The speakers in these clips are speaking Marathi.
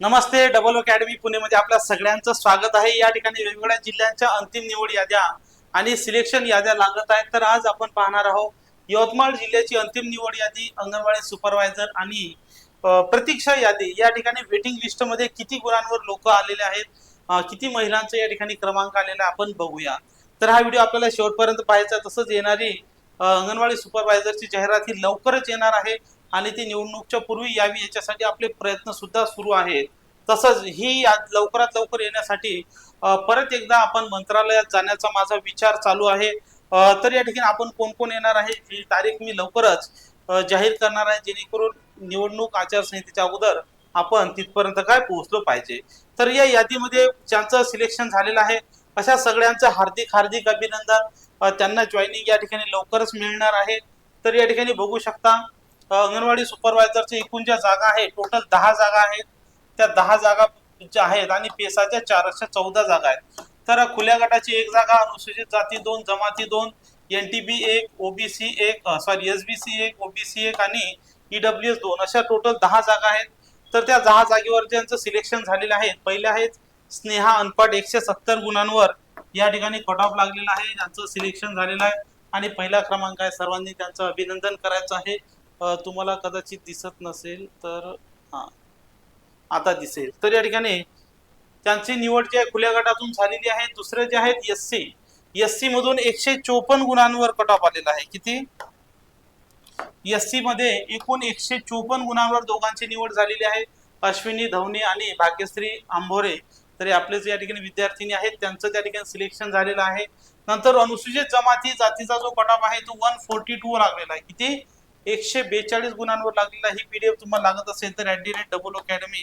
नमस्ते डबल अकॅडमी पुणेमध्ये आपल्या सगळ्यांचं स्वागत आहे. या ठिकाणी वेगवेगळ्या जिल्ह्यांच्या अंतिम निवड याद्या आणि सिलेक्शन याद्या लागत आहेत. तर आज आपण पाहणार आहोत यवतमाळ जिल्ह्याची अंतिम निवड यादी अंगणवाडी सुपरवायझर आणि प्रतीक्षा यादी. या ठिकाणी वेटिंग लिस्टमध्ये किती गुणांवर लोक आलेले आहेत? किती महिलांचा या ठिकाणी क्रमांक आलेला आपण बघूया. तर हा व्हिडिओ आपल्याला शेवटपर्यंत पाहायचा तसंच येणारी अंगणवाडी सुपरवायझरची जाहिरात ही लवकरच येणार आहे. आणि ती निवडणूकच्या पूर्वी यावी याच्यासाठी आपले प्रयत्न सुद्धा सुरू आहेत. तसंच ही याद लवकरात लवकर येण्यासाठी परत एकदा आपण मंत्रालयात जाण्याचा माझा विचार चालू आहे. तर या ठिकाणी आपण कोण कोण येणार आहे ही तारीख मी लवकरच जाहीर करणार आहे. जेणेकरून निवडणूक आचारसंहितेच्या अगोदर आपण तिथपर्यंत काय पोहोचलो पाहिजे. तर या यादीमध्ये ज्यांचं सिलेक्शन झालेलं आहे अशा सगळ्यांचं हार्दिक हार्दिक अभिनंदन. त्यांना जॉईनिंग या ठिकाणी लवकरच मिळणार आहे. तर या ठिकाणी बघू शकता अंगणवाडी सुपरवायझरच्या एकूण ज्या जागा आहेत टोटल दहा जागा आहेत. त्या दहा जागा ज्या आहेत आणि पेसाच्या चारशे चौदा जागा आहेत. तर खुल्या गटाची एक जागा अनुसूचित जाती दोन जमाती दोन एन टी बी एक ओबीसी एक सॉरी एस बी सी एक ओबीसी एक आणि ईडब्ल्यू एस दोन अशा टोटल दहा जागा आहेत. तर त्या दहा जागेवर ज्यांचं सिलेक्शन झालेलं आहे पहिले आहेत स्नेहा अनपट एकशे सत्तर गुणांवर. या ठिकाणी कट ऑफ लागलेला आहे ज्यांचं सिलेक्शन झालेलं आहे. आणि पहिला क्रमांक आहे सर्वांनी त्यांचं अभिनंदन करायचं आहे. तुम्हाला कदाचित दिसत नसेल तर हा. आता दिसेल. तर या ठिकाणी त्यांची निवड जी आहे खुल्या गटातून झालेली आहे. दुसरे जे आहेत एस सी एस सी मधून एकशे चोपन्न गुणांवर कट ऑफ आलेला आहे. किती? एस सी मध्ये एकूण एकशे चोपन्न गुणांवर दोघांची निवड झालेली आहे. अश्विनी धवनी आणि भाग्यश्री आंभोरे. तर आपले जे या ठिकाणी विद्यार्थिनी आहेत त्यांचं त्या ठिकाणी सिलेक्शन झालेलं आहे. नंतर अनुसूचित जमाती जातीचा जो कट ऑफ आहे तो वन फोर्टी टू लागलेला आहे. किती? एकशे बेचाळीस गुणांवर लागलेला ही पीडीएफ तुम्हाला लागत असेल तर at the rate double academy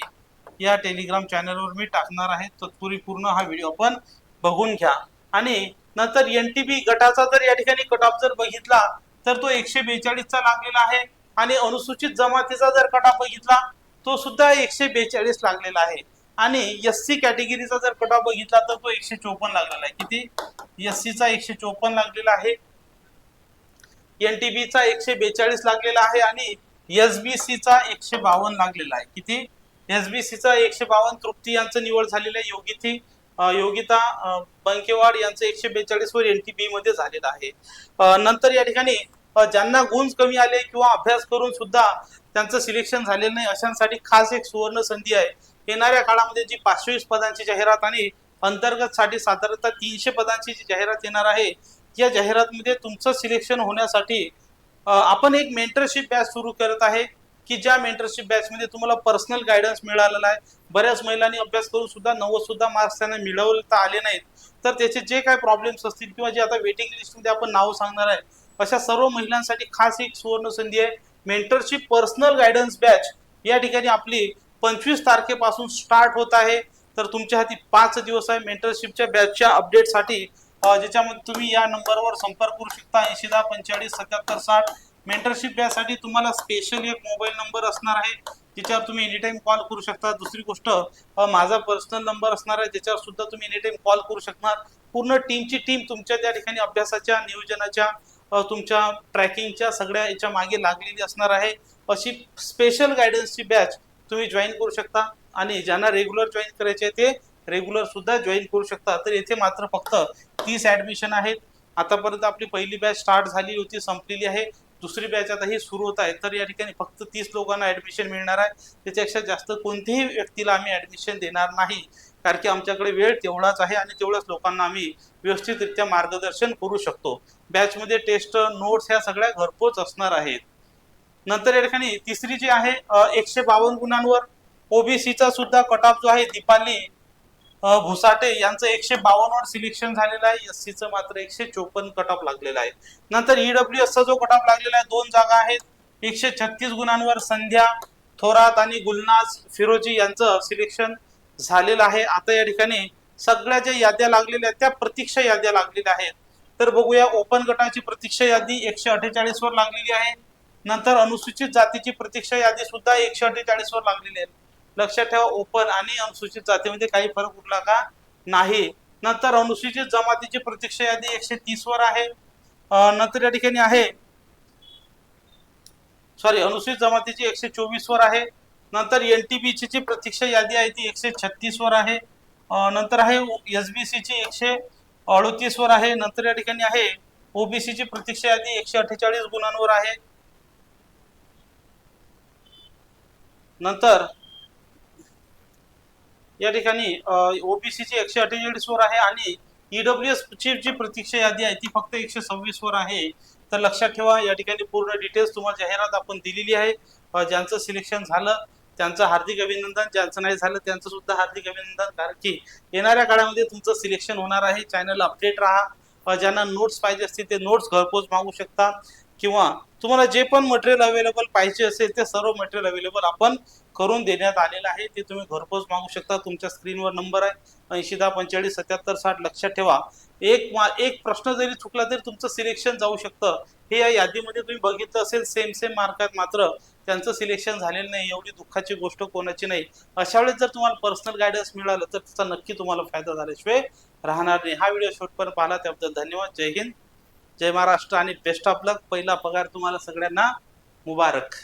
या टेलिग्राम चॅनलवर मी टाकणार आहे. तत्पूर्वी पूर्ण हा व्हिडिओ आपण बघून घ्या. आणि नंतर एन टी बी गटाचा जर या ठिकाणी कट ऑफ जर बघितला तर तो एकशे बेचाळीसचा लागलेला आहे. आणि अनुसूचित जमातीचा जर कट ऑफ बघितला तो सुद्धा एकशे बेचाळीस लागलेला आहे. आणि एस सी कॅटेगरीचा जर कट ऑफ बघितला तर तो एकशे चोपन्न लागलेला आहे. किती? एस चा एकशे चोपन्न लागलेला आहे. एनटीबी चा एकशे बेचाळीस लागलेला आहे आणि एसबीसी चा एकशे बावन्न लागलेला आहे. किती? एसबीसी चा एकशे बावन्न तृप्ती यांचं निवड झालेलं आहे. योगिती योगिता बंकेवाड यांचं एकशे बेचाळीस वर एनटीबी मध्ये झालेलं आहे. नंतर या ठिकाणी ज्यांना गुण कमी आले किंवा अभ्यास करून सुद्धा त्यांचं सिलेक्शन झालेलं नाही अशांसाठी खास एक सुवर्ण संधी आहे. येणाऱ्या काळामध्ये जी पाचशे पदांची जाहिरात आणि अंतर्गत साठी साधारणतः तीनशे पदांची जी जाहिरात येणार आहे या जाहिरातमध्ये तुमचं सिलेक्शन होण्यासाठी आपण एक मेंटरशिप बॅच सुरू करत आहे की ज्या मेंटरशिप बॅचमध्ये तुम्हाला पर्सनल गायडन्स मिळालेला आहे. बऱ्याच महिलांनी अभ्यास करून सुद्धा नव्वद सुद्धा मार्क्स त्यांना मिळवता आले नाहीत. तर त्याचे जे काही प्रॉब्लेम्स असतील किंवा जे आता वेटिंग लिस्टमध्ये आपण नाव सांगणार आहे अशा सर्व महिलांसाठी खास एक सुवर्ण संधी आहे. मेंटरशिप पर्सनल गायडन्स बॅच या ठिकाणी आपली पंचवीस तारखेपासून स्टार्ट होत आहे. तर तुमच्या हाती पाच दिवस आहे मेंटरशिपच्या बॅचच्या अपडेटसाठी ज्याच्यामध्ये तुम्ही या नंबरवर संपर्क करू शकता ऐंशी दहा पंचेचाळीस सत्याहत्तर साठ. मेंटरशिप बॅचसाठी तुम्हाला स्पेशल एक मोबाईल नंबर असणार आहे. ज्याच्यावर तुम्ही एनी टाइम कॉल करू शकता. दुसरी गोष्ट माझा पर्सनल नंबर असणार आहे. त्याच्यावर सुद्धा तुम्ही एनी टाइम कॉल करू शकणार. पूर्ण टीमची टीम तुमच्या त्या ठिकाणी अभ्यासाच्या नियोजनाच्या तुमच्या ट्रॅकिंगच्या सगळ्या याच्या मागे लागलेली असणार आहे. अशी स्पेशल गायडन्सची बॅच तुम्ही जॉईन करू शकता. आणि ज्यांना रेग्युलर जॉईन करायचे आहे ते रेग्युलर सुद्धा जॉईन करू शकता. तर येथे मात्र फक्त तीस ऍडमिशन आहेत. आतापर्यंत आपली पहिली बॅच स्टार्ट झाली होती संपलेली आहे. दुसरी बॅच आता ही सुरू होत आहे. तर या ठिकाणी फक्त तीस लोकांना ऍडमिशन मिळणार आहे. त्याच्यापेक्षा जास्त कोणत्याही व्यक्तीला आम्ही ऍडमिशन देणार नाही. कारण की आमच्याकडे वेळ तेवढाच आहे आणि तेवढ्याच लोकांना आम्ही व्यवस्थितरित्या मार्गदर्शन करू शकतो. बॅचमध्ये टेस्ट नोट्स ह्या सगळ्या घरपोच असणार आहेत. नंतर या ठिकाणी तिसरी जी आहे एकशे बावन्न गुणांवर. ओबीसीचा सुद्धा कट ऑफ जो आहे दीपाली भुसाटे यांचं एकशे बावन्नवर सिलेक्शन झालेलं आहे. एस सीचं मात्र एकशे चोपन्न कट ऑफ लागलेला आहे. नंतर ईडब्ल्यू एसचा जो कट ऑफ लागलेला आहे दोन जागा आहेत. एकशे छत्तीस गुणांवर संध्या थोरात आणि गुलनाज फिरोजी यांचं सिलेक्शन झालेलं आहे. आता या ठिकाणी सगळ्या ज्या याद्या लागलेल्या आहेत त्या प्रतीक्षा याद्या लागलेल्या आहेत. तर बघूया ओपन गटाची प्रतीक्षा यादी एकशे अठ्ठेचाळीस वर लागलेली आहे. नंतर अनुसूचित जातीची प्रतीक्षा यादी सुद्धा एकशे अठ्ठेचाळीस वर लागलेली आहे. लक्षात ठेवा ओपन आणि अनुसूचित जातीमध्ये काही फरक उरला का? नाही. नंतर अनुसूचित जमातीची प्रतीक्षा यादी एकशे तीस वर आहे. नंतर या ठिकाणी आहे. सॉरी अनुसूचित जमातीची एकशे चोवीस वर आहे. नंतर एनटीबीची जी प्रतीक्षा यादी आहे ती एकशे छत्तीस वर आहे. नंतर आहे एसबीसी ची एकशे अडतीस वर आहे. नंतर या ठिकाणी आहे ओबीसी ची प्रतीक्षा यादी एकशे अठ्ठेचाळीस गुणांवर आहे. नंतर या ठिकाणी ओबीसीची एकशे अठ्ठेचाळीस वर आहे आणि ईडब्ल्यूएस ची जी प्रतीक्षा यादी आहे ती फक्त एकशे सव्वीस वर आहे. तर लक्षात ठेवा या ठिकाणी पूर्ण डिटेल्स तुम्हाला जाहिरात आपण दिलेली आहे. ज्यांचं सिलेक्शन झालं त्यांचं हार्दिक अभिनंदन ज्यांचं नाही झालं त्यांचं सुद्धा हार्दिक अभिनंदन. कारण की येणाऱ्या काळामध्ये तुमचं सिलेक्शन होणार आहे. चॅनल अपडेट राहा. ज्यांना नोट्स पाहिजे असतील ते नोट्स घरपोच मागू शकता. किंवा तुम्हाला जे पण मटेरियल अवेलेबल पाहिजे असेल ते सर्व मटेरियल अवेलेबल आपण करून देण्यात आलेलं आहे. ते तुम्ही घरपोच मागू शकता. तुमच्या स्क्रीनवर नंबर आहे. ऐंशी दहा पंचेचाळीस सत्याहत्तर साठ लक्षात ठेवा. एक मा एक प्रश्न जरी चुकला तरी तुमचं सिलेक्शन जाऊ शकतं. हे या यादीमध्ये तुम्ही बघितलं असेल सेम सेम मार्क आहेत मात्र त्यांचं सिलेक्शन झालेलं नाही. एवढी दुःखाची गोष्ट कोणाची नाही. अशा वेळेस जर तुम्हाला पर्सनल गायडन्स मिळालं तर त्याचा नक्की तुम्हाला फायदा झाल्याशिवाय राहणार नाही. हा व्हिडिओ शेवटपर्यंत पाहिला त्याबद्दल धन्यवाद. जय हिंद. जय महाराष्ट्र आणि बेस्ट ऑफ लक पहिला पगार तुम्हाला सगळ्यांना मुबारक.